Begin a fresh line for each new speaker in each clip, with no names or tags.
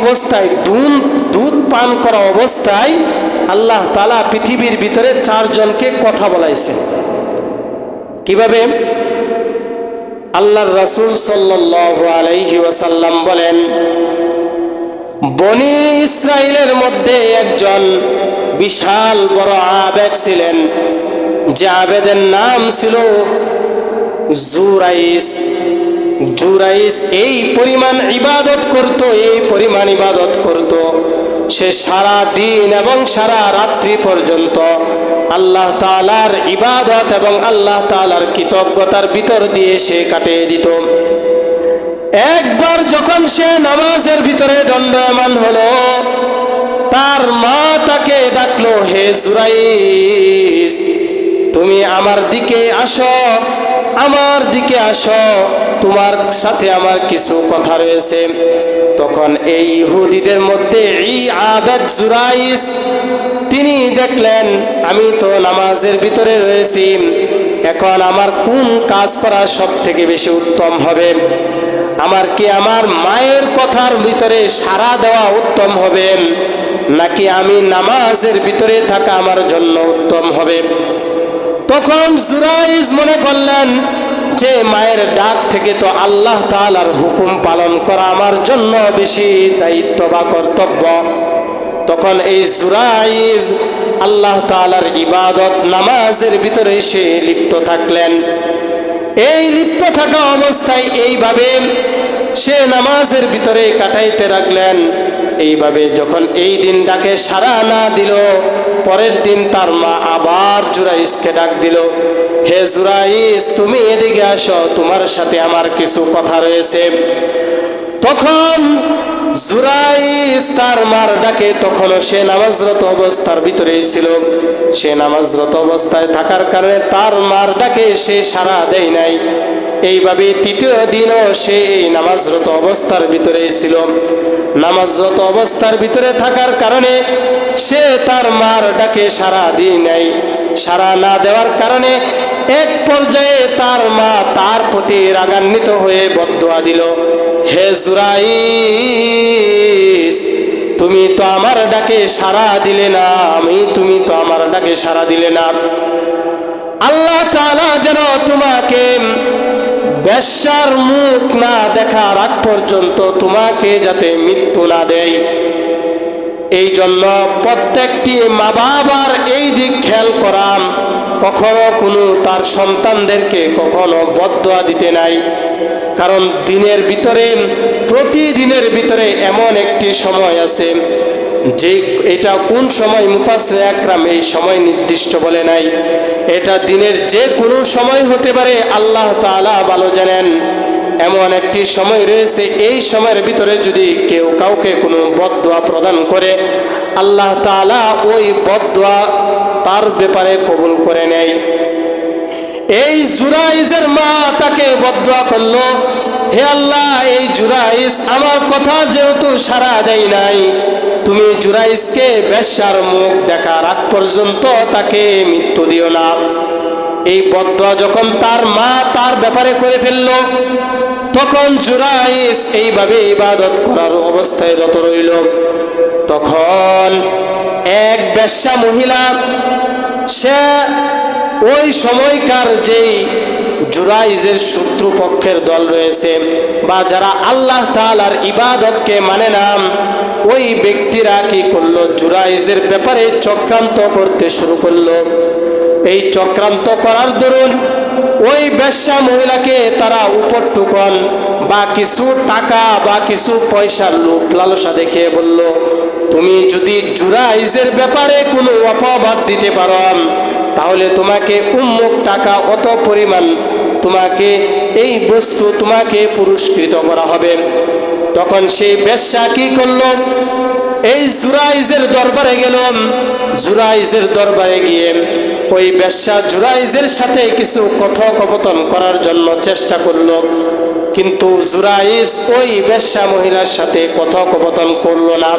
অবস্থায়, দুধ পান করা অবস্থায় আল্লাহ তালা পৃথিবীর ভিতরে চারজনকে কথা বলাইছেন কীভাবে? আল্লাহর রাসূল ওয়াসাল্লাম বলেন, বনি ইসরায়েলের মধ্যে একজন বিশাল বড় আবেদ ছিলেন, যে আবেদের নাম ছিল জুরাইস জুরাইস এই পরিমাণ ইবাদত করত, এই পরিমাণ ইবাদত করত। সে সারা দিন এবং সারা রাত্রি পর্যন্ত আল্লাহ তালার ইবাদত এবং আল্লাহ তালার কৃতজ্ঞতার ভিতর দিয়ে সে কাটিয়ে দিত। একবার যখন সে নামাজের ভিতরে দণ্ডায়মান হলো, তার মা তাকে ডাকলো, হে জুরাইস তুমি আমার দিকে আসো। আমার দিকে আসো, তোমার সাথে আমার কিছু কথা রয়েছে। তখন এই ইহুদিদের মধ্যে এই আবেদ জুরাইস তিনি দেখলেন, আমি তো নামাজের ভিতরে রয়েছি, এখন আমার কোন কাজ করা সব থেকে বেশি উত্তম হবে? আমার কি আমার মায়ের কথার ভিতরে সাড়া দেওয়া উত্তম হবে? নাকি আমি নামাজের ভিতরে থাকা আমার জন্য উত্তম হবে? তখন জুরাইজ মনে করলেন যে মায়ের ডাক থেকে তো আল্লাহ তালার হুকুম পালন করা আমার জন্য বেশি দায়িত্ব বা কর্তব্য। তখন এই জুরাইজ আল্লাহ তালার ইবাদত নামাজের ভিতরে সে লিপ্ত থাকলেন। এই লিপ্ত থাকা অবস্থায় এইভাবে সে নামাজের ভিতরে কাটাইতে রাখলেন এইভাবে যখন এই দিনটাকে সারা না দিল, পরের দিন তার মা আবার জুরাইসকে ডাক দিল, হে জুরাইস তুমি এদিকে আসো, তোমার সাথে আমার কিছু কথা রয়েছে। তখন জুরাইস তার মার ডাকে তখনও সে নামাজরত অবস্থার ভিতরেই ছিল। সে নামাজরত অবস্থায় থাকার কারণে তার মার ডাকে সে সারা দেয় নাই। এইভাবে তৃতীয় দিনও সে এই নামাজরত অবস্থার ভিতরেই ছিল। নামাজরত অবস্থার ভিতরে থাকার কারণে সে তার মার ডাকে সারা দিয়ে নাই সারা না দেওয়ার কারণে এক পর্যায়ে তার মা তার প্রতি রাগান্বিত হয়ে বদুয়া দিল, হে জুরাইস, তুমি তো আমার ডাকে সারা দিলে না, আমি, তুমি তো আমার ডাকে সারা দিলে না। আল্লাহ তাআলা যেন তোমাকে বেশ্যার মুখ না দেখার আগ পর্যন্ত তোমাকে যাতে মৃত্যু না দেয়। এই জন্য প্রত্যেকটি মা বাবার এই দিক খেয়াল করান, কখনো কোনো তার সন্তানদেরকে কখনো বদয়া দিতে নাই। কারণ দিনের ভিতরে, প্রতিদিনের ভিতরে এমন একটি সময় আছে যে এটা কোন সময় মুফাসে একরাম এই সময় নির্দিষ্ট বলে নাই, এটা দিনের যে কোনো সময় হতে পারে, আল্লাহ তাআলা ভালো জানেন। এমন একটি সময় রয়েছে, এই সময়ের ভিতরে যদি কেউ কাউকে কোনো বদয়া প্রদান করে, আল্লাহ তাআলা ওই বদয়া তার ব্যাপারে কবুল করে নেয়। এই জুরাইজের মা তাকে বদয়া করল হে আল্লাহ, এই জুরাইজ আমার কথা যেহেতু সারা দেয় নাই, তুমি জুরাইসকে বেশ্যার মুখ দেখার আগ পর্যন্ত তাকে মৃত্যু দিও না। এই বদয়া যখন তার মা তার ব্যাপারে করে ফেলল, তখন জুরাইস এইভাবে ইবাদত করার অবস্থায় যত রইল। তখন এক বেশ্যা মহিলা, সে ওই সময়কার যেই জুরাইজের শত্রুপক্ষের দল রয়েছে বা যারা আল্লাহ তালার ইবাদতকে মানে না, ওই ব্যক্তিরা কি করল? জুরাইজের ব্যাপারে চক্রান্ত করতে শুরু করল। এই চক্রান্ত করার দরুন ওই বেশ্যা মহিলাকে তারা উপর টুকন বা কিছু টাকা বা কিছু পয়সার লোক লালসা দেখিয়ে বলল, তুমি যদি জুরাইজের ব্যাপারে কোনো অপবাদ দিতে পারো তাহলে তোমাকে উম্মুক টাকা অত পরিমাণ তোমাকে এই বস্তু তোমাকে পুরস্কৃত করা হবে। তখন সেই বেশ্যা কি করল? এই জুরাইজের দরবারে গেলাম জুরাইজের দরবারে গিয়ে ওই বেশ্যা জুরাইজের সাথে কিছু কথোপকথন করার জন্য চেষ্টা করল। কিন্তু জুরাইজ ওই বেশ্যা মহিলার সাথে কথোপকথন করল না।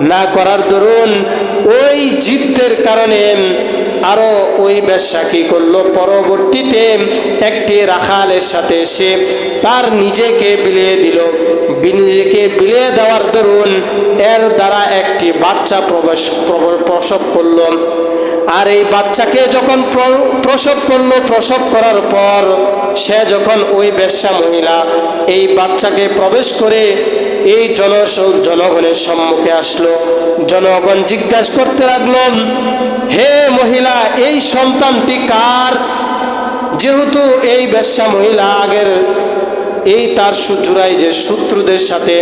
না করার দরুন ওই জিদ্দের কারণে আরও ওই ব্যবসা কি করল? পরবর্তীতে একটি রাখালের সাথে সে তার নিজেকে বিলিয়ে দিল। নিজেকে বিলিয়ে দেওয়ার দরুন এর দ্বারা একটি বাচ্চা প্রবেশ প্রব- প্রসব করল। আর এই বাচ্চাকে যখন প্রসব করল, প্রসব করার পর সে যখন ওই বেশ্যা মহিলা, এই বাচ্চাকে প্রবেশ করে এই জন জনগণের সম্মুখে আসলো। জনগণ জিজ্ঞাসা করতে লাগল, হে মহিলা, এই সন্তানটি কার? যেহেতু এই ব্যবসা মহিলা আগের এই তার সুজুরাই যে শত্রুদের সাথে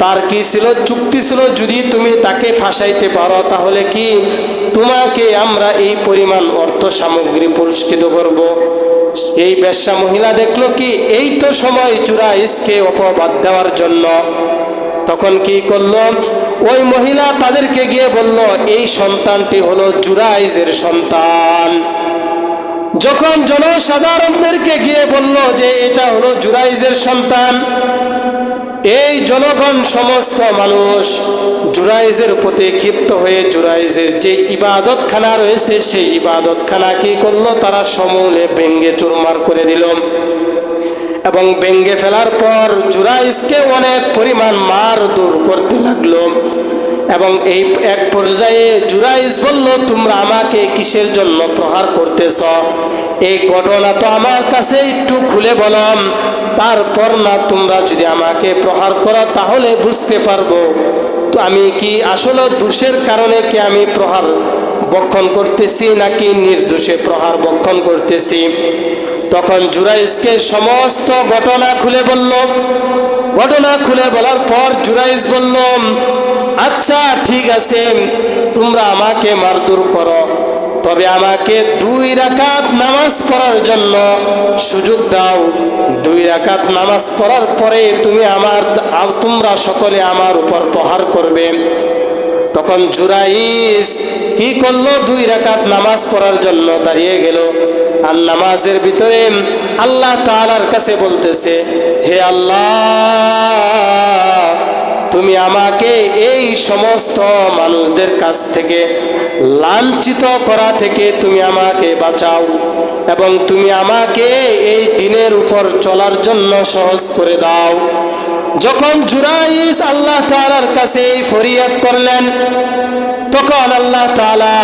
তার কি ছিল, চুক্তি ছিল? যদি তুমি তাকে ফাঁসাইতে পারো, তাহলে কি তোমাকে আমরা এই পরিমাণ অর্থ সামগ্রী পুরস্কৃত করব? এই বেশ্যা মহিলা দেখল কি, এই তো সময় জুরাইসকে অপবাদ দেওয়ার জন্য। তখন কি করল? ওই মহিলা তাদেরকে গিয়ে বলল, এই সন্তানটি হলো জুরাইজের সন্তান। যখন জনসাধারণদেরকে গিয়ে বলল যে এটা হলো জুরাইজের সন্তান, এই জনগণ সমস্ত মানুষ জুরাইজের প্রতি ক্ষিপ্ত হয়ে জুরাইজের যে ইবাদতখানা রয়েছে, সেই ইবাদতখানা কি করল? তারা সমূলে ভেঙ্গে চুরমার করে দিল। এবং ভেঙ্গে ফেলার পর জুরাইজকে অনেক পরিমাণ মার দূর করতে লাগল। এবং এই এক পর্যায়ে জুরাইজ বলল, তোমরা আমাকে কিসের জন্য প্রহার করতেছ? এই ঘটনা তো আমার কাছে একটু খুলে বলম তারপর না, তোমরা যদি আমাকে প্রহার করো, তাহলে বুঝতে পারব। তো আমি কি আসলে দোষের কারণে কি আমি প্রহার বক্ষণ করতেছি নাকি নির্দোষে প্রহার বক্ষণ করতেছি? তখন জুরাইজকে সমস্ত ঘটনা খুলে বলল। ঘটনা খুলে বলার পর জুরাইজ বলল আচ্ছা ঠিক আছে, তোমরা আমাকে মারদুর করো। তবে আমাকে দুই রাকাত নামাজ পড়ার জন্য সুযোগ দাও। দুই রাকাত নামাজ পড়ার পরে তুমি আমার, তোমরা সকলে আমার উপর প্রহার করবে। তখন জুরাইস কি করল? দুই রাকাত নামাজ পড়ার জন্য দাঁড়িয়ে গেল। আর নামাজের ভিতরে আল্লাহ তাআলার কাছে বলতেছে, হে আল্লাহ, তুমি আমাকে এই সমস্ত মানুষদের কাছ থেকে লাঞ্ছিত করা থেকে তুমি আমাকে বাঁচাও এবং তুমি আমাকে এই দিনের উপর চলার জন্য সহজ করে দাও। যখন জুরাইস আল্লাহ তাআলার কাছে এই ফরিয়াদ করলেন, তখন আল্লাহ তাআলা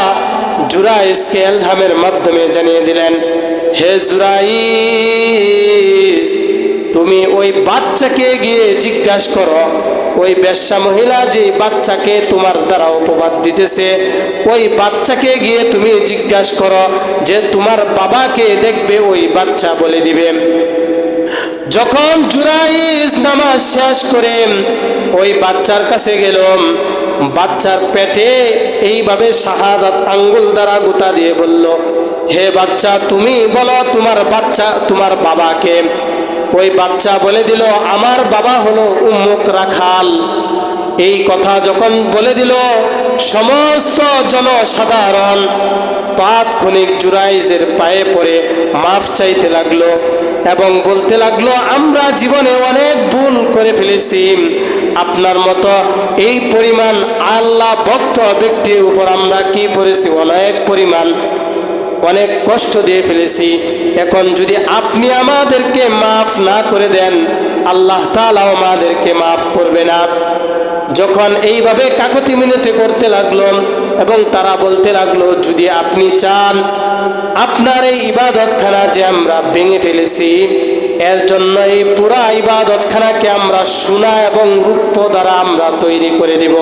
জুরাইসকে এলহামের মাধ্যমে জানিয়ে দিলেন, হে জুরাইস, তুমি ওই বাচ্চাকে গিয়ে জিজ্ঞাসা করো, ওই বেশ্যা মহিলা যে বাচ্চাকে তোমার দ্বারা উপবাদ দিতেছে, ওই বাচ্চাকে গিয়ে তুমি জিজ্ঞাসা করো যে তোমার বাবাকে দেখবে ওই বাচ্চা বলে দিবে। যখন জুরাইজ নামাজ শেষ করে ওই বাচ্চার কাছে গেলাম বাচ্চার পেটে এইভাবে শাহাদাত আঙ্গুল দ্বারা গুতা দিয়ে বলল, হে বাচ্চা, তুমি বলো তোমার বাচ্চা, তোমার বাবাকে। ওই বাচ্চা বলে দিল, আমার বাবা হলো উম্মুক রাখাল। এই কথা যখন বলে দিল, সমস্ত জনসাধারণ তাৎক্ষণিক জুরাইজের পায়ে পড়ে মাফ চাইতে লাগল এবং বলতে লাগল, আমরা জীবনে অনেক ভুল করে ফেলেছি। আপনার মতো এই পরিমাণ আল্লাহ ভক্ত ব্যক্তির উপর আমরা কি করেছি অনেক পরিমাণ, অনেক কষ্ট দিয়ে ফেলেছি। এখন যদি আপনি আমাদেরকে মাফ না করে দেন, আল্লাহ তালাও আমাদেরকে মাফ করবে না। যখন এইভাবে কাকতি মিনতি করতে লাগল এবং তারা বলতে লাগল, যদি আপনি চান, আপনার এই ইবাদতখানা যে আমরা ভেঙে ফেলেছি এর জন্য এই পুরা ইবাদতখানাকে আমরা সোনা এবং রূপ্য দ্বারা আমরা তৈরি করে দেব।